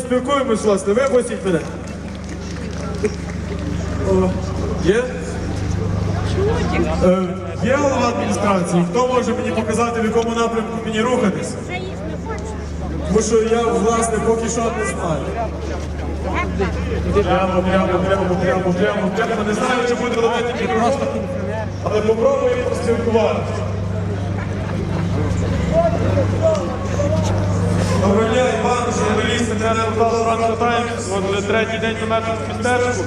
Спілкуємось, власне, випустіть мене. О, є? Е, є голова адміністрації? Хто може мені показати, в якому напрямку мені рухатись? Тому що я, власне, поки що не знаю. Прямо, прямо, прямо, прямо, прямо, прямо. Не знаю, чи буде робити мікрофон, але попробую поспілкуватися. Доброго дня, Іван, журналіст, інтернет порталу «Франко Таймс». От вже третій день намету в містечку.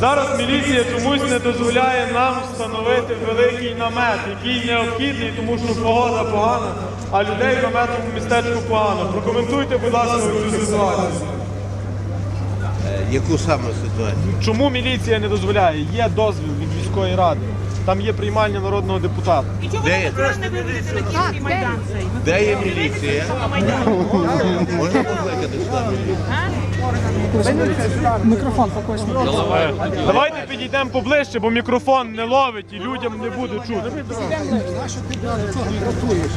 Зараз міліція чомусь не дозволяє нам встановити великий намет, який необхідний, тому що погода погана, а людей в наметному містечку погано. Прокоментуйте, будь ласка, цю ситуацію. Яку саме ситуацію? Чому міліція не дозволяє? Є дозвіл від міської ради. Там є приймальня народного депутата. І чого Де ви є? не виведете на київський майдан цей? Де є міліція? Можна покликати сюди? Давайте підійдемо поближче, бо мікрофон не ловить і людям не буде чути. Нащо ти цього дратуєш?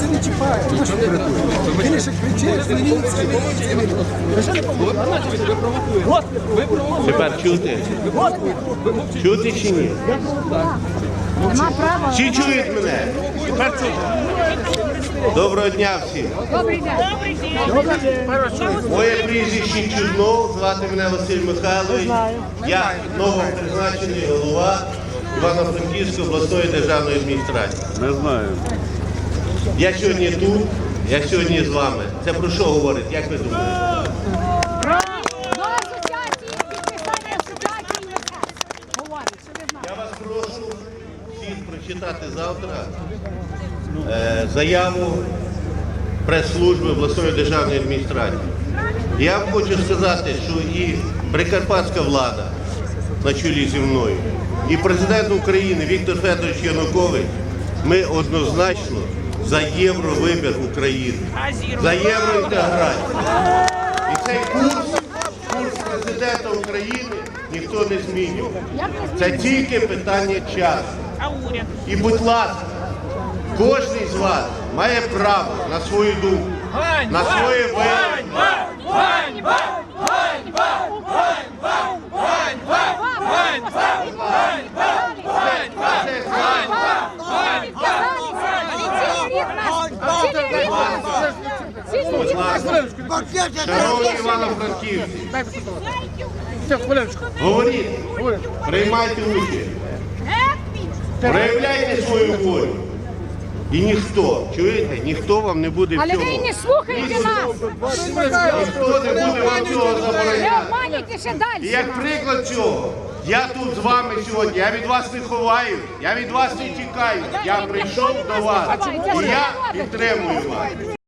Це не чіпає. Ти що дратуєш? Він ще кричиш, міліція, міліція, міліція. Ви що не Тепер чути? Чути чи ні? Нема права. Всі чують мене? Тепер чути. Доброго дня всім. Добрий день. Моє прізвище Чуднов, звати мене Василь Михайлович. Я новопризначений голова Івано-Франківської обласної державної адміністрації. Не знаю. Я сьогодні тут, я сьогодні з вами. Це про що говорить? Як ви думаєте? Я вас прошу всіх прочитати завтра е, заяву прес-служби обласної державної адміністрації. Я хочу сказати, що і прикарпатська влада на чолі зі мною, і президент України Віктор Федорович Янукович, ми однозначно за євровибір України, за євроінтеграцію. І цей курс, курс президента України ніхто не змінює. Це тільки питання часу. І будь ласка, кожен з вас має право на свою думку, на своє виявлення. Будь ласка, шановні Івано-Франківці, говоріть, приймайте участь, проявляйте свою волю. І ніхто, чуєте, ніхто вам не буде Але ви не слухаєте нас. Ніхто не буде вам цього Ви забороняти. обманюєте ще І далі. як приклад цього, я тут з вами сьогодні, я від вас не ховаю, я від вас не тікаю. Я прийшов до вас і я підтримую вас.